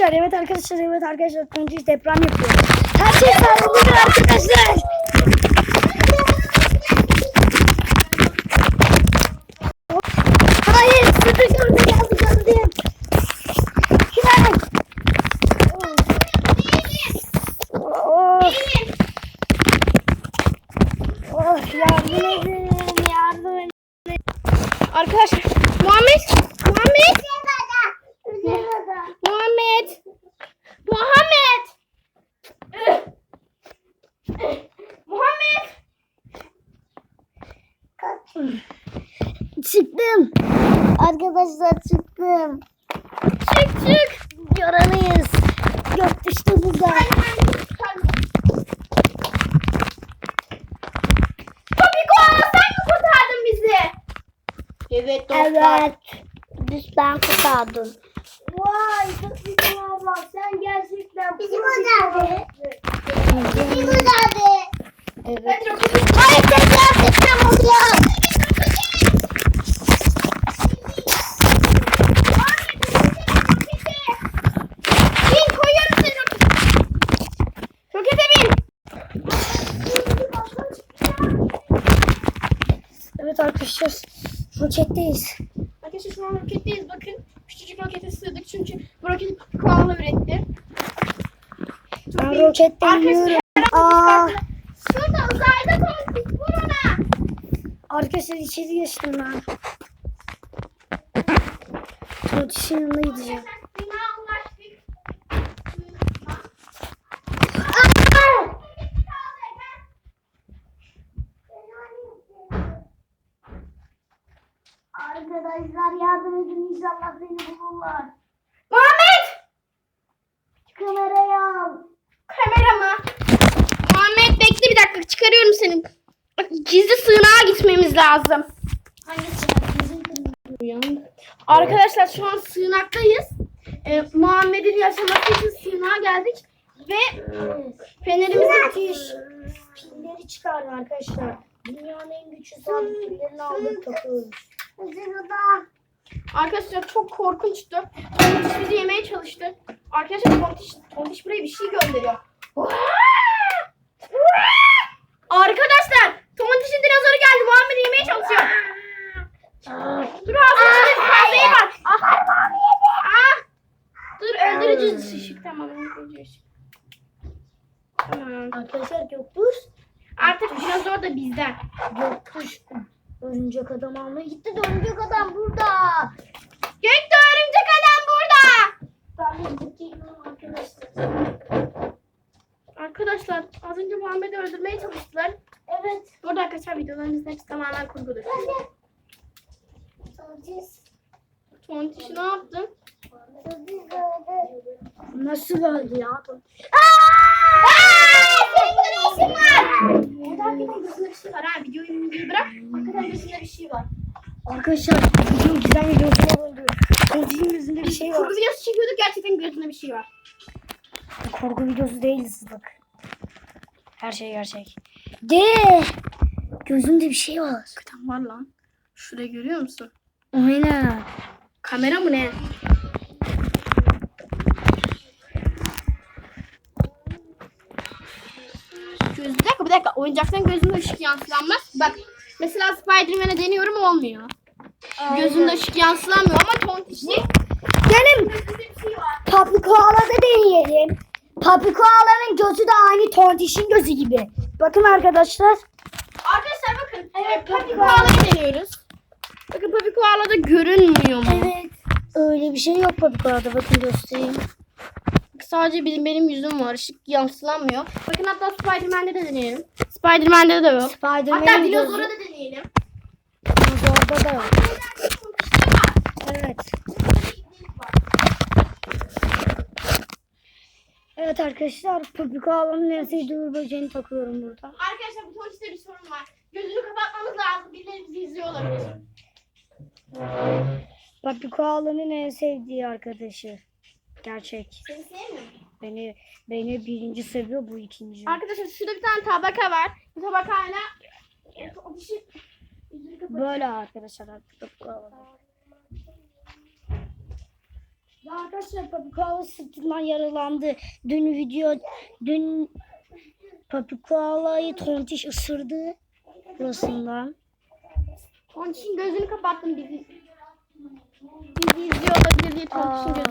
arkadaşlar evet arkadaşlar evet arkadaşlar Tontiş deprem yapıyor. Her şey sağlıklı arkadaşlar. Hayır sıkı gördü geldi geldi. Kiray. Oh. Oh yardım edin yardım edin. Arkadaşlar Muhammed Muhammed Muhammed Muhammed Muhammed Çıktım. Arkadaşlar çıktım. çık çık. Yaralıyız. Gök düştü burada. Topiko sen mi kurtardın bizi? Evet Evet. Düşten kurtardın. Vay çok güzel abla. Sen gerçekten Bizim odadı. Bizim odadı. evet. Hayır tekrar tekrar oluyor. Evet arkadaşlar. Roketteyiz. Arkadaşlar şu an roketteyiz bakın. Çünkü bu roketi Koala üretti. Ben. Aa. Aa, Şurada uzayda konuştuk vur ona. arkadaşlar içeri geçtim ben. Roket'in yanına gideceğim. Arkadaşlar yardım edin inşallah beni bulurlar. Kamerayı al. Kamera mı? Muhammed bekle bir dakika çıkarıyorum seni. Gizli sığınağa gitmemiz lazım. Hangisi? Arkadaşlar şu an sığınaktayız. Ee, Muhammed'in yaşaması için sığınağa geldik. Ve fenerimizi Roketiş pilleri çıkardı arkadaşlar. Dünyanın en güçlü sabit pillerini aldık takıyoruz. Arkadaşlar çok korkunçtu. Bizi yemeye çalıştı. Arkadaşlar Tontiş, Tontiş buraya bir şey gönderiyor. Arkadaşlar Tontiş'in dinozoru geldi. Muhammed'i yemeye çalışıyor. Dur ağzının içinde bak. Ah. Dur öldürücü ışık tamam öldürücü ışık. Tamam. Arkadaşlar Göktuş. Artık dinozor da bizden. Göktuş. Örümcek adam almaya gitti de örümcek adam burada. Gökte örümcek adam burada. Ben de gidiyorum arkadaşlar. Arkadaşlar az önce Muhammed'i öldürmeye çalıştılar. Evet. Burada arkadaşlar videolarımızın hepsi tamamen kurgudur. Sosis. Tontiş ne yaptın? Öldü. Nasıl öldü ya? Senin ne işin var? Orada hakikaten gözünde bir şey var ha. Videoyu videoyu bırak. Hakikaten gözünde bir şey var. Arkadaşlar bizim güzel bir gözüne öldü. Tonti'nin gözünde bir şey var. Kurgu videosu çekiyorduk gerçekten gözünde bir şey var. Korku videosu değil ıslık. Her şey gerçek. De gözümde bir şey var. Hakikaten var lan. Şurayı görüyor musun? Aynen. Kamera mı ne? Göz, bir dakika bir dakika. Oyuncaktan gözünde ışık yansılanmaz. Bak mesela Spider-Man'e deniyorum olmuyor. Gözünde ışık yansılanmıyor ama Gelin gözünde bir şey. Papi Koala'da deneyelim. Papi Koala'nın gözü de aynı Tontiş'in gözü gibi. Bakın arkadaşlar. Arkadaşlar bakın. Evet, Papi Koala'yı deniyoruz. Bakın Papi Koala'da görünmüyor mu? Evet. Öyle bir şey yok Papi Koala'da. Bakın göstereyim. Sadece benim, benim yüzüm var. Işık yansılanmıyor. Bakın hatta Spider-Man'de de deneyelim. Spider-Man'de de yok. Hatta Spider-Man'in dinozora da deneyelim. dinozorda da yok. Evet. Evet arkadaşlar Papi Koala'nın en sevdiği uğur böceğini takıyorum burada. Arkadaşlar bu tonçiste bir sorun var. Gözünü kapatmamız lazım. Birileri bizi izliyor olabilir. Papi Koala'nın en sevdiği arkadaşı. Gerçek. Seni sevmiyor mu? Beni beni birinci seviyor bu ikinci. Arkadaşlar şurada bir tane tabaka var. Bu tabakayla. Böyle arkadaşlar artık Papi Koala. Arkadaşlar Papukala sırtından yaralandı. Dün video, dün Papukala'yı tontiş ısırdı burasından. Tontiş'in gözünü kapattım bizi. Bizi izliyor olabilir diye Tontiş'in gözünü